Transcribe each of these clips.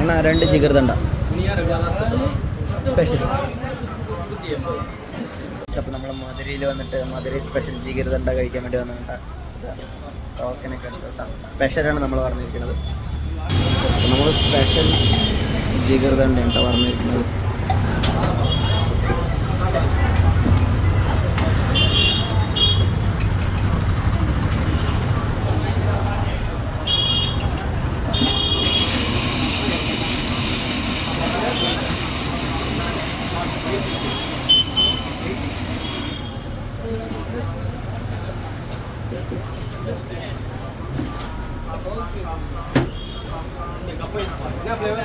അണ്ണാ രണ്ട് ജിഗർദണ്ട സ്പെഷ്യൽ അപ്പോൾ നമ്മൾ മധുരയിൽ വന്നിട്ട് മധുര സ്പെഷ്യൽ ജിഗർദണ്ട കഴിക്കാൻ വേണ്ടി വന്നിട്ടുണ്ട്. ടോക്കനൊക്കെ എടുത്തോട്ടാ സ്പെഷ്യലാണ് നമ്മൾ പറഞ്ഞിരിക്കുന്നത്. നമ്മൾ സ്പെഷ്യൽ ജിഗർദണ്ട കേട്ടോ പറഞ്ഞിരിക്കുന്നത്. നമ്മുടെ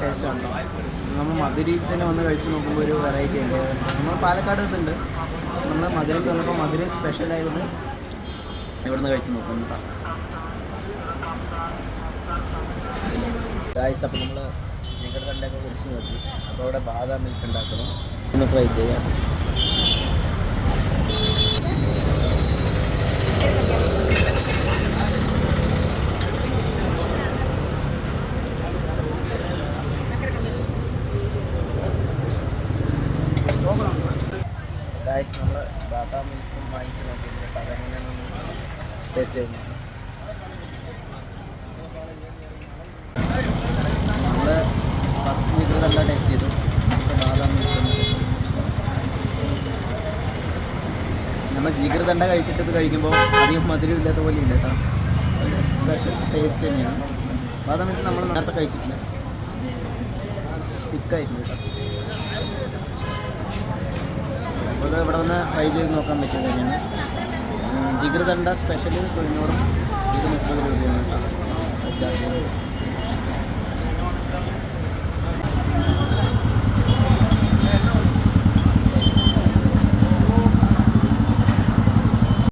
ടേസ്റ്റ് നമ്മൾ മധുരയിൽ തന്നെ വന്ന് കഴിച്ച് നോക്കുമ്പോൾ ഒരു വെറൈറ്റി ഉണ്ട്. നമ്മൾ പാലക്കാട് ഇതുണ്ട് നമ്മൾ മധുരയ്ക്ക് വന്നപ്പോൾ മധുര സ്പെഷ്യൽ ആയതുകൊണ്ട് ഇവിടുന്ന് കഴിച്ച് നോക്കുന്നു കേട്ടോ. ഗായ്സ് അപ്പോൾ നമ്മൾ ചിക്കൻ കണ്ടൊക്കെ കുറിച്ച് നോക്കി. അപ്പോൾ അവിടെ ബാദാം മിൽക്ക് ഉണ്ടാക്കണം. ഒന്ന് ട്രൈ ചെയ്യാം. ഗായ്സ് നമ്മൾ ബാദാം മിൽക്കും വാങ്ങിച്ച് നോക്കിയിട്ടുണ്ട്. അപ്പോൾ അതെങ്ങനെയാണെന്ന് ടേസ്റ്റ് ചെയ്യുന്നു നമ്മൾ ഫസ്റ്റ് ജിഗർ നല്ല ടേസ്റ്റ് ചെയ്തു നമുക്ക് ബാദാം മിൽക്ക് ഒന്ന് taste ചെയ്തു. നമ്മൾ തണ്ട കഴിച്ചിട്ട് ഇത് കഴിക്കുമ്പോൾ അധികം മധുരം ഇല്ലാത്ത പോലെ ഇല്ല കേട്ടോ. സ്പെഷ്യൽ ടേസ്റ്റ് തന്നെയാണ്. ബാദാം മിൽക്ക് നമ്മൾ നേരത്തെ കഴിച്ചിട്ടില്ല. തിക്കായിരുന്നു കേട്ടോ. അപ്പോൾ ഇത് ഇവിടെ വന്ന് ട്രൈ ചെയ്ത് നോക്കാൻ പറ്റും തന്നെയാണ് ജിഗർ സ്പെഷ്യൽ തൊഴിനോറും ഇത് മുപ്പത് രൂപയാണ് കേട്ടോ.